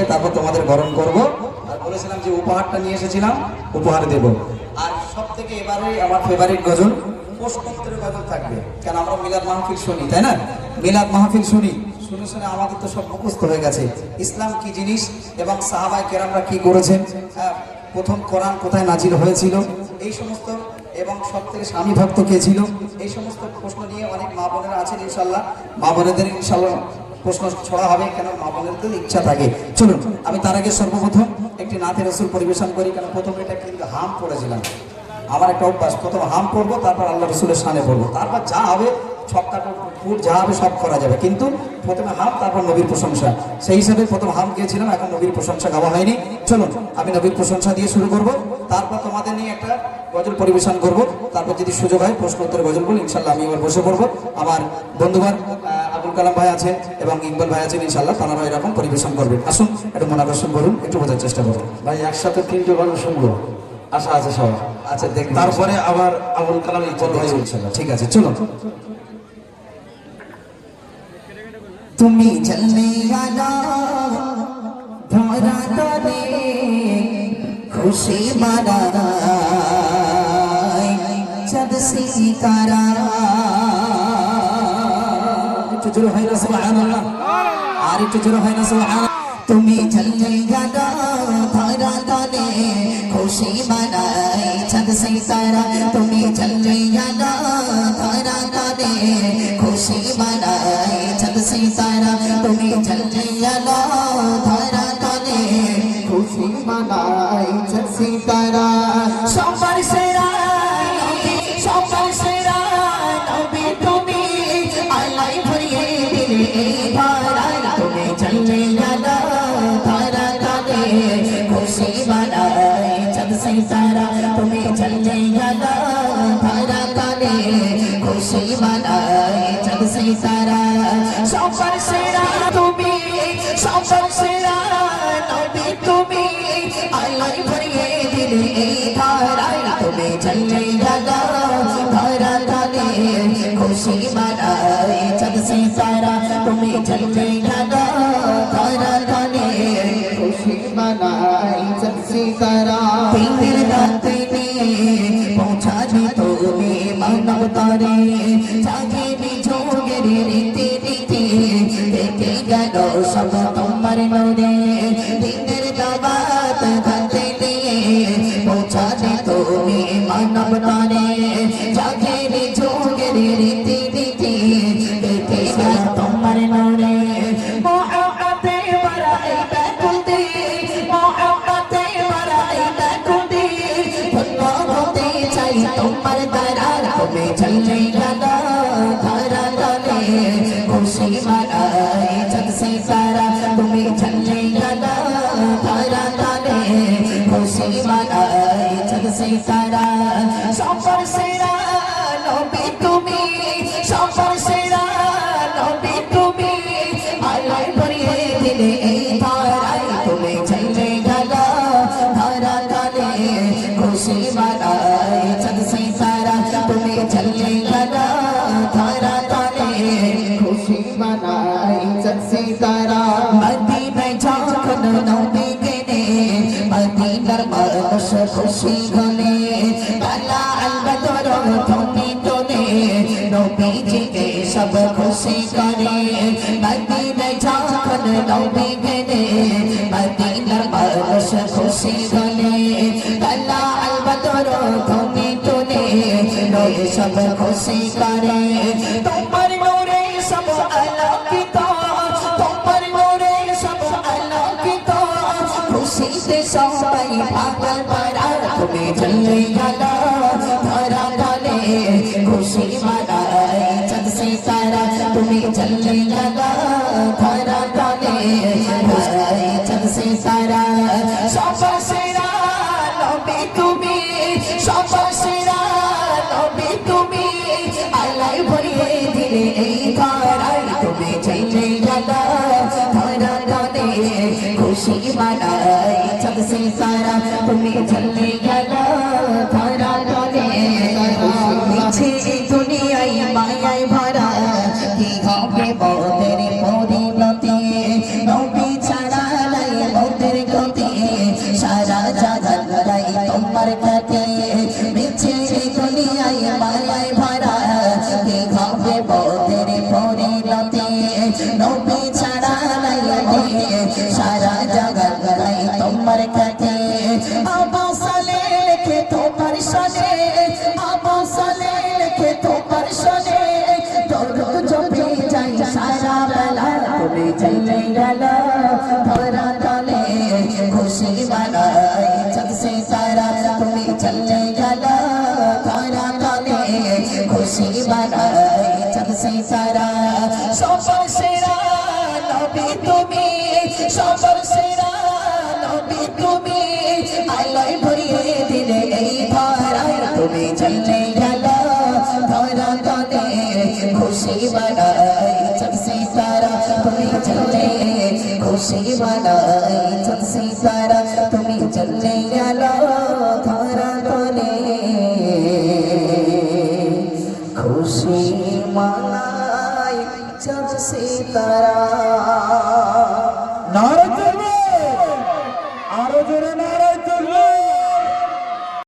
যায় তারপর তোমাদের গরম করব। আর বলেছিলাম যে উপহারটা নিয়ে এসেছিলাম উপহার দেব। আর সব থেকে এবারে আমার ফেভারিট গজল প্রশ্নোত্তরের গজল থাকবে। কেন আমরা মিলাদ মাহফিল শুনি তাই না? মিলাদ মাহফিল শুনি শুনে শুনে আমাদের তো সব মুখস্থ হয়ে গেছে। ইসলাম কি জিনিস এবং সাহাবাই কেরামরা কি করেছেন? হ্যাঁ, প্রথম কোরআন কোথায় নাজিল হয়েছিল? এই সমস্ত এবং সব থেকে স্বামী ভক্ত কে ছিল? এই সমস্ত প্রশ্ন নিয়ে অনেক মা বোনেরা আছেন ইনশাল্লাহ। মা বোনেদের ইনশাল্লাহ প্রশ্ন ছড়া হবে কেন? মা বোনেদের ইচ্ছা থাকে। চলুন, আমি তার আগে সর্বপ্রথম একটি নাথের রসুল পরিবেশন করি, কেন প্রথম এটা কিন্তু হাম পড়েছিলাম। আমার একটা অভ্যাস, প্রথম হাম পড়ব, তারপর আল্লাহ রসুলের সামনে পড়ব। তারপর যা হবে, সব তারপর ফুট যা হবে, সব করা যাবে। কিন্তু প্রথমে হাম, তারপর নবীর প্রশংসা। সেই হিসাবে প্রথম হাম গিয়েছিলাম, এখন নবীর প্রশংসা গাওয়া হয়নি। চলুন, আমি নবীর প্রশংসা দিয়ে শুরু করব। তারপর তোমাদের নিয়ে একটা গজল পরিবেশন করব। তারপর যদি সুযোগ হয়, প্রশ্ন উত্তর গজল বলি ইনশাল্লাহ আমি এবার বসে পড়ব। আমার আবুল কালাম ভাই আছেন এবং ইকবাল ভাই আছেন ইনশাল্লাহ তারা এরকম পরিবেশন করবেন। আসুন একটু মনাকর্ষণ করুন একটু বোঝার চেষ্টা করুন। ভাই একসাথে তিনটে গান শুনব। আশা আছে সবার। আচ্ছা দেখুন। তারপরে আবার আবুল কালাম ইকবাল ভাই ইনশাল্লাহ ঠিক আছে চলুন। তুমি চলে তরে খুশি মারা চাঁদ সিতারা জোরে হয় না, সুবহানাল্লাহ। আর একটু জোরে হয় না, সুবহানাল্লাহ। তুমি চলে আনা ধরা তরে খুশি মানাই চাঁদ সিতারা। তুমি চলে আনা ধরা তরে খুশি মানাই চাঁদ সিতারা। তুমি চলে আনা ধরা তরে খুশি মানাই চাঁদ সিতারা। সবার সেরা সবার তুমি চলে আনা ধরা তরে খুশি মানাই চাঁদ সিতারা তুমি চলে আনা ধরা তরে খুশি মানাই চাঁদ সিতারা সবার সেরা তুমি সবার সেরা নবী তুমি আল্লাহ ভরিয়ে দিলে এই ধারায় তুমি চলে আনা তরে, জাগে বিঝোগের রীতি রীতি দেখে গেল সব তোমার নরে দিনের দাবাত খাতে দিয়ে। পৌঁছা দি তুমি মানব তরে তুমি চলে গেলা ধারা দলে খুশি মানাই চাঁদ সিতারা তুমি চলে গেলা ধারা দলে খুশি মানাই চাঁদ সিতারা সফর সেরা নবী তুমি, সফর সেরা নবী তুমি। আল্লাহ ভরিয়ে দিলে এই ধারায় তুমি চলে গেলা ধারা দলে খুশি মানাই মদিনার মানুষ খুশি হলে তালা আল বদর তুমি তোলে নবীজিকে সব খুশি করে মদিনায় যখন নবী গেলে মদিনার মানুষ খুশি হলে তালা আল বদর তুমি তোলে সব খুশি করে সবাই পাগল পাড়া তুমি চলে গেল ধরা গলে খুশি মানাই খুশি মানাই চাঁদ সিতারা তুমি চলে গেল সে তারা তুমি চলে গেল ধরা তলে খুশি মানাই চাঁদ সে তারা সবার সেরা নবী তুমি সবার সেরা নবী তুমি আলোয় ভরিয়ে দিলে এই ধরায় তুমি চলে গেল ধরা তলে খুশি বানাই চাঁদ সিতারা তুমি চলে খুশি বানাই চাঁদ সিতারা তুমি চলে গেল ধরা তলে খুশি মানায় চলছে তারা। নারদ